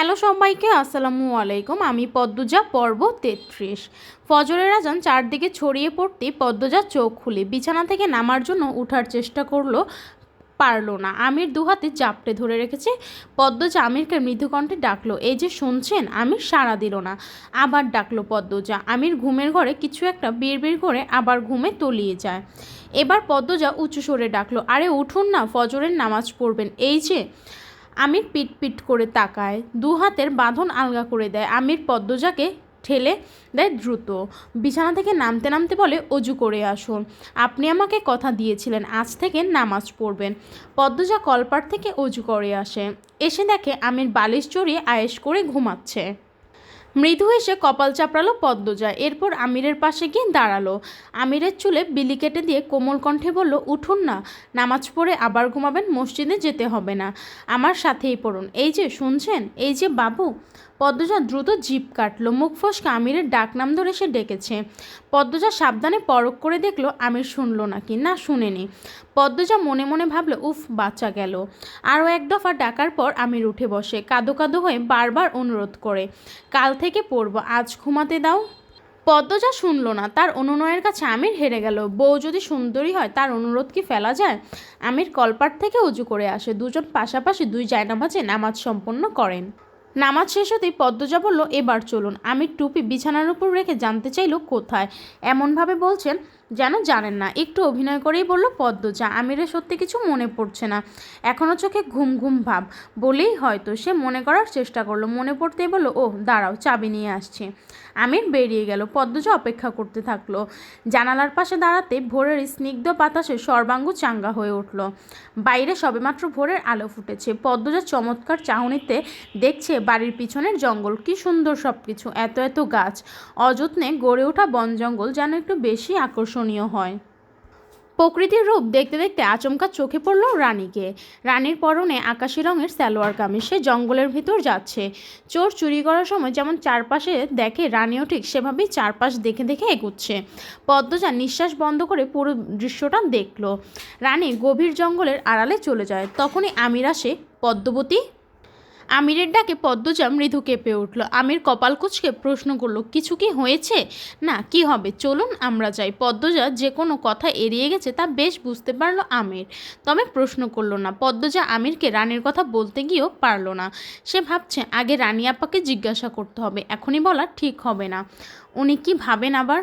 Hello সবাইকে, আসসালামু আলাইকুম। আমি পদ্মজা, পর্ব তেত্রিশ। ফজরের আজান চারদিকে ছড়িয়ে পড়তেই পদ্মজা চোখ খুলে বিছানা থেকে নামার জন্য ওঠার চেষ্টা করল, পারল না। আমির দুহাতে জাপটে ধরে রেখেছে। পদ্মজা আমিরকে মৃদুকণ্ঠে ডাকলো, এই যে শুনছেন, আমির সাড়া দিল না। আবার ডাকলো পদ্মজা, আমির ঘুমের ঘরে কিছু একটা বিড়বিড় করে আবার ঘুমে তলিয়ে যায়। এবার পদ্মজা উঁচু সরে ডাকলো, আরে উঠুন না, ফজরের নামাজ পড়বেন, এই যে আমির পিট পিট করে তাকায়, দু হাতের বাঁধন আলগা করে দেয়, আমির পদ্মজাকে ঠেলে দেয় দ্রুত। বিছানা থেকে নামতে নামতে বলে, অজু করে আসুন আপনি আমাকে কথা দিয়েছিলেন, আজ থেকে নামাজ পড়বেন। পদ্মজা কলপার থেকে অজু করে আসে। এসে দেখে আমির বালিশ চড়িয়ে আয়েস করে ঘুমাচ্ছে। মৃদু এসে কপাল চাপড়ালো পদ্মজা। এরপর আমিরের পাশে গিয়ে দাঁড়াল। আমিরের চুলে বিলি কেটে দিয়ে কোমল কণ্ঠে বলল, উঠুন না, নামাজ পড়ে আবার ঘুমাবেন, মসজিদে যেতে হবে না। আমার সাথেই পড়ুন। এই যে, শুনছেন? এই যে, বাবু পদ্মজা দ্রুত জিপ কাটলো। মুখ ফসকে আমিরের ডাকনাম ধরে সে ডেকেছে। পদ্মজা সাবধানে পরক করে দেখল আমির শুনলো নাকি? না, শুনেনি। পদ্মজা মনে মনে ভাবলো, উফ বাচ্চা গেল। আরও এক দফা ডাকার পর আমির উঠে বসে, কাদো কাদো হয়ে বারবার অনুরোধ করে, কাল থেকে পড়ব, আজ ঘুমাতে দাও। পদ্মজা শুনলো না, তার অনুনয়ের কাছে আমির হেরে গেল। বউ যদি সুন্দরী হয়, তার অনুরোধ কি ফেলা যায়? আমির কলপাট থেকে উজু করে আসে, দুজন পাশাপাশি দুই জায়নামাজে নামাজ সম্পন্ন করেন। নামাজ শেষ হতেই পদ্মজা বলল, এবার চলুন। আমি টুপি বিছানার উপর রেখে জানতে চাইল কোথায়? এমনভাবে বলছেন যেন জানেন না। একটু অভিনয় করেই বলল, পদ্মজা আমিরে সত্যি কিছু মনে পড়ছে না। এখনও চোখে ঘুম ঘুম ভাব। বলেই হয়তো সে মনে করার চেষ্টা করল। মনে পড়তেই বলল ও দাঁড়াও, চাবি নিয়ে আসছে। আমির বেরিয়ে গেল। পদ্মজা অপেক্ষা করতে থাকল। জানালার পাশে দাঁড়াতে ভোরের স্নিগ্ধ বাতাসে সর্বাঙ্গ চাঙ্গা হয়ে উঠল। বাইরে সবেমাত্র ভোরের আলো ফুটেছে। পদ্মজা চমৎকার চাহনিতে দেখছে বাড়ির পিছনের জঙ্গল। কি সুন্দর সব কিছু এত এত গাছ। অযত্নে গড়ে ওঠা বন জঙ্গল যেন একটু বেশি আকর্ষণীয় হয়। প্রকৃতির রূপ দেখতে দেখতে আচমকা চোখে পড়ল রানীকে। রানীর পরনে আকাশি রঙের সালোয়ার কামিজ সে জঙ্গলের ভিতর যাচ্ছে। চোর চুরি করার সময় যেমন চারপাশে দেখে, রানীও ঠিক সেভাবেই চারপাশ দেখে দেখে এগুচ্ছে। পদ্মজা নিঃশ্বাস বন্ধ করে পুরো দৃশ্যটা দেখল। রানী গভীর জঙ্গলের আড়ালে চলে যায়। তখনই আমির আসে পদ্মবতী আমিরের ডাকে পদ্মজা মৃদু কেঁপে উঠল। আমির কপাল কুচকে প্রশ্ন করল, কিছু কি হয়েছে? না, কি হবে? চলুন, আমরা যাই। পদ্মজা যে কোনো কথা এড়িয়ে গেছে তা বেশ বুঝতে পারল আমির। তবে প্রশ্ন করল না। পদ্মজা আমিরকে রানীর কথা বলতে গিয়েও পারল না। সে ভাবছে, আগে রানী আপাকে জিজ্ঞাসা করতে হবে, এখনই বলা ঠিক হবে না। উনি কি ভাবেন আবার?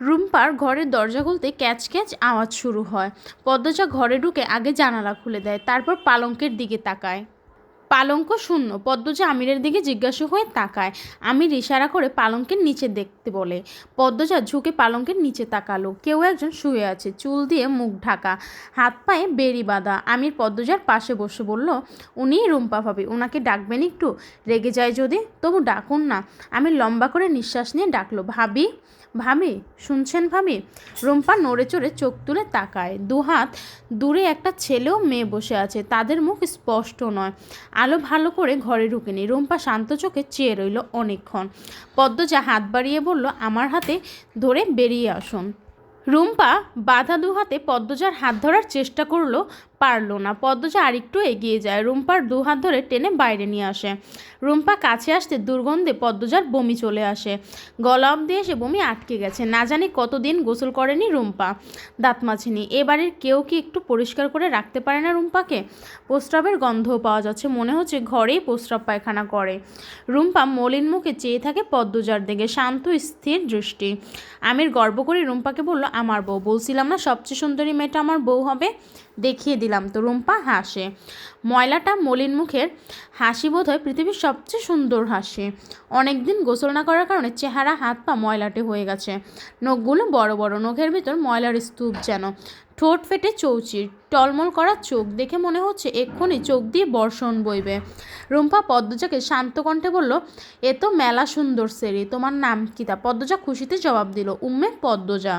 রুম্পার ঘরের দরজা খুলতে ক্যাচ ক্যাচ আওয়াজ শুরু হয়। পদ্মজা ঘরে ঢুকে আগে জানালা খুলে দেয়, তারপর পালঙ্কের দিকে তাকায়। পালঙ্ক শূন্য। পদ্মজা আমিরের দিকে জিজ্ঞাসা হয়ে তাকায়। আমির ইশারা করে পালঙ্কের নিচে দেখতে বলে। পদ্মজা ঝুঁকে পালঙ্কের নিচে তাকালো। কেউ একজন শুয়ে আছে, চুল দিয়ে মুখ ঢাকা। হাত পায়ে বেরি বাঁধা। আমির পদ্মজার পাশে বসে বলল উনিই রুম্পা ভাবি ওনাকে ডাকবেন একটু? রেগে যায় যদি? তবু ডাকুন না। আমি লম্বা করে নিঃশ্বাস নিয়ে ডাকলো, ভাবি ভাবি, শুনছেন ভাবি? রুম্পা নড়ে চড়ে চোখ তুলে তাকায়। দুহাত দূরে একটা ছেলেও মেয়ে বসে আছে। তাদের মুখ স্পষ্ট নয়। আলো ভালো করে ঘরে ঢুকেনি রুম্পা শান্ত চোখে চেয়ে রইল অনেকক্ষণ। পদ্মজা হাত বাড়িয়ে বলল, আমার হাতে ধরে বেরিয়ে আসুন। রুম্পা বাধা দু হাতে পদ্মজার হাত ধরার চেষ্টা করল পারল না। পদ্মজা আরেকটু এগিয়ে যায়। রুম্পার দু হাত ধরে টেনে বাইরে নিয়ে আসে। রুম্পা কাছে আসতে দুর্গন্ধে পদ্মজার বমি চলে আসে। গলা অব্দি এসে বমি আটকে গেছে। না জানি কতদিন গোসল করেনি রুম্পা। দাঁত মাছেনি এবারের কেউ কি একটু পরিষ্কার করে রাখতে পারে না রুম্পাকে? প্রস্রাবের গন্ধও পাওয়া যাচ্ছে। মনে হচ্ছে ঘরেই প্রস্রাব পায়খানা করে। রুম্পা মলিন মুখে চেয়ে থাকে পদ্মজার দিকে। শান্ত, স্থির দৃষ্টি। আমির গর্ব করে রুম্পাকে বলল, আমার বউ। বলছিলাম না, সবচেয়ে সুন্দরী মেয়েটা আমার বউ হবে? দেখিয়ে দিলাম। তো রুম্পা হাসে। ময়লাটা মলিন মুখের হাসি বোধ হয় পৃথিবীর সবচেয়ে সুন্দর হাসি। অনেক দিন গোসল না করার কারণে চেহারা, হাত পা ময়লাটে হয়ে গেছে। নখগুলো বড় বড়, নখের ভিতর ময়লার স্তূপ যেন। ঠোঁট ফেটে চৌচির, টলমল করা চোখ দেখে মনে হচ্ছে এক্ষুনি চোখ দিয়ে বর্ষণ বইবে। রুম্পা পদ্মজাকে শান্ত কণ্ঠে বলল, এ তো মেলা সুন্দর সেরি তোমার নাম কি তা? পদ্মজা খুশিতে জবাব দিল, উম্মে পদ্মজা।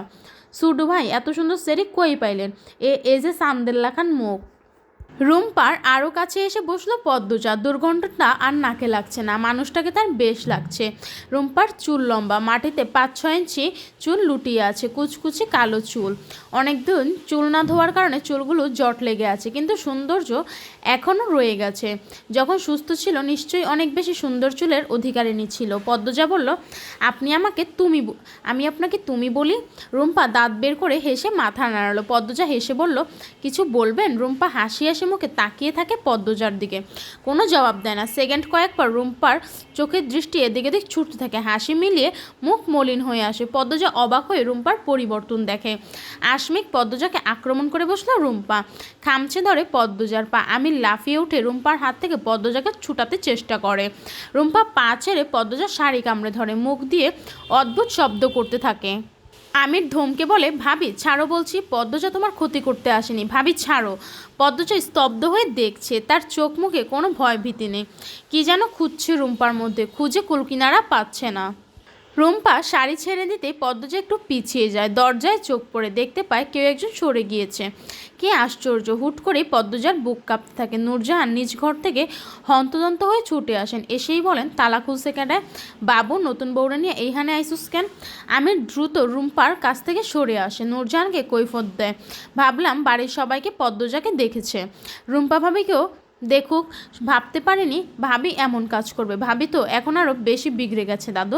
সুডু ভাই এত সুন্দর সেরি কই পাইলেন? এ এ যে সান্দেল্লা খান মুখ। রুম্পার আরও কাছে এসে বসল পদ্মজা দুর্গন্ধটা আর নাকে লাগছে না, মানুষটাকে তার বেশ লাগছে। রুম্পার চুল লম্বা, মাটিতে পাঁচ ছ ইঞ্চি চুল লুটিয়ে আছে, কুচকুচি কালো চুল। অনেক দিন চুল না ধোয়ার কারণে চুলগুলো জট লেগে আছে, কিন্তু সৌন্দর্য এখনও রয়ে গেছে। যখন সুস্থ ছিল, নিশ্চয়ই অনেক বেশি সুন্দর চুলের অধিকারিণী ছিল। পদ্মজা বলল, আপনি আমাকে তুমি আমি আপনাকে তুমি বলি? রুম্পা দাঁত বের করে হেসে মাথা নাড়ালো। পদ্মজা হেসে বলল, কিছু বলবেন? রুম্পা হাসি হাসি মুখে তাকিয়ে থাকে পদ্মজার দিকে। কোনো জবাব দেয় না। সেকেন্ড কয়েকবার রুম্পার চোখের দৃষ্টি এদিকে দিক ছুটতে থাকে। হাসি মিলিয়ে মুখ মলিন হয়ে আসে। পদ্মজা অবাক হয়ে রুম্পার পরিবর্তন দেখে। আসমিক পদ্মজাকে আক্রমণ করে বসল রুম্পা। খামচে ধরে পদ্মজার পা। আমি লাফিয়ে উঠে রুম্পার হাত থেকে পদ্মজাকে ছুটাতে চেষ্টা করে। রুম্পা পা ছেড়ে পদ্মজার শাড়ি কামড়ে ধরে। মুখ দিয়ে অদ্ভুত শব্দ করতে থাকে। আমির ধমকে বলে, ভাবি, ছাড়ো বলছি, পদ্মজা তোমার ক্ষতি করতে আসেনি। ভাবি, ছাড়ো। পদ্মজা স্তব্ধ হয়ে দেখছে, তার চোখ মুখে কোনো ভয় ভীতি নেই। কী যেন খুঁজছে রুম্পার মধ্যে, খুঁজে কুলকিনারা পাচ্ছে না। রুম্পা শাড়ি ছেড়ে দিতে পদ্মজা একটু পিছিয়ে যায়। দরজায় চোখ পড়ে দেখতে পায় কেউ একজন সরে গিয়েছে। কি আশ্চর্য, হুট করে পদ্মজার বুক কাঁপতে থাকে। নূরজাহান নিজ ঘর থেকে হন্তদন্ত হয়ে ছুটে আসেন। এসেই বলেন, তালা খুলছে কেডায় বাবু, নতুন বউরা নিয়ে এইখানে আইসুস কেন? আমি দ্রুত রুম্পার কাছ থেকে সরে আসে। নূরজাহানকে কৈফত দেয়। ভাবলাম বাড়ির সবাইকে পদ্মজাকে দেখেছে। রুম্পা ভাবিকেও দেখুক, ভাবতে পারেনি ভাবি এমন কাজ করবে। ভাবি তো এখন আরও বেশি বিগড়ে গেছে দাদু।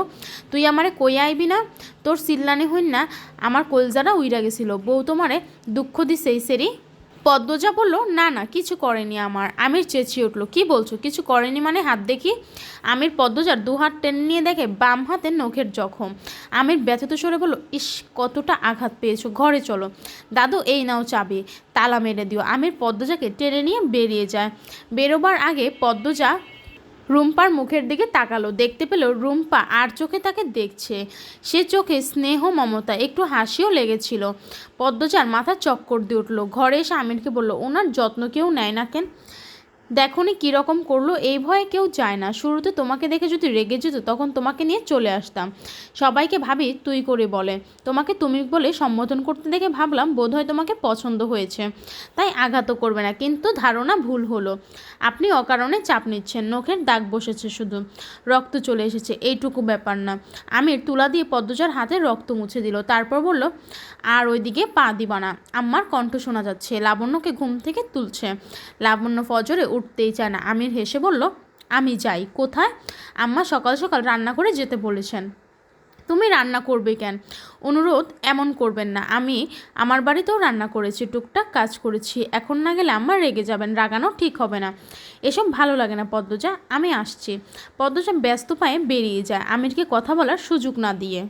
তুই আমারে কই আইবি না? তোর সিল্লানি হইন না, আমার কলজারা উইরা গেছিল। বউ তোমারে দুঃখ দিছে এই সেরি। পদ্মজা বলল, না না, কিছু করেনি আমার। আমির চেঁচিয়ে উঠল, কি বলছো? কিছু করেনি মানে? হাত দেখি? আমির পদ্মজার দু হাত টেনে নিয়ে দেখে বাম হাতে নখের জখম। আমির ব্যথিত সরে বলল, ইস, কতটা আঘাত পেয়েছ, ঘরে চলো। দাদু, এই নাও চাবি তালা মেরে দিও। আমির পদ্মজাকে টেনে নিয়ে বেরিয়ে যায়। বেরোবার আগে পদ্মজা রুম্পার মুখের দিকে তাকালো। দেখতে পেল রুম্পা আর চোখে তাকে দেখছে। সে চোখে স্নেহ, মমতা, একটু হাসিও লেগেছিল। পদ্মচার মাথা চক্কর দিয়ে উঠল। ঘরে এসে আমিরকে বলল, ওনার যত্ন কেউ নেয় না কেন? দেখনি কীরকম করল, এই ভয়ে কেউ চায় না। শুরুতে তোমাকে দেখে যদি রেগে যেত, তখন তোমাকে নিয়ে চলে আসতাম। সবাইকে ভাবি তুই করে বলে। তোমাকে তুমি বলে সম্বোধন করতে দেখে ভাবলাম বোধহয় তোমাকে পছন্দ হয়েছে। তাই আঘাতও করবে না, কিন্তু ধারণা ভুল হলো। আপনি অকারণে চাপ নিচ্ছেন, নখের দাগ বসেছে শুধু। রক্ত চলে এসেছে, এইটুকু ব্যাপার না। আমির তুলা দিয়ে পদ্মজার হাতে রক্ত মুছে দিল, তারপর বলল, আর ওইদিকে পা দিবা না। আম্মার কণ্ঠ শোনা যাচ্ছে, লাবণ্যকে ঘুম থেকে তুলছে। লাবণ্য ফজরে উঠতেই চায় না। আমির হেসে বলল, আমি যাই। কোথায়? আম্মা সকাল সকাল রান্না করে যেতে বলেছেন। তুমি রান্না করবে কেন? অনুরোধ, এমন করবেন না। আমি আমার বাড়িতেও রান্না করেছি, টুকটাক কাজ করেছি। এখন না গেলে আমার রেগে যাবেন, রাগানো ঠিক হবে না। এসব ভালো লাগে না, পদ্মজা। আমি আসছি। পদ্মজা ব্যস্ত পায়ে বেরিয়ে যায়। আমিরকে কথা বলার সুযোগ না দিয়ে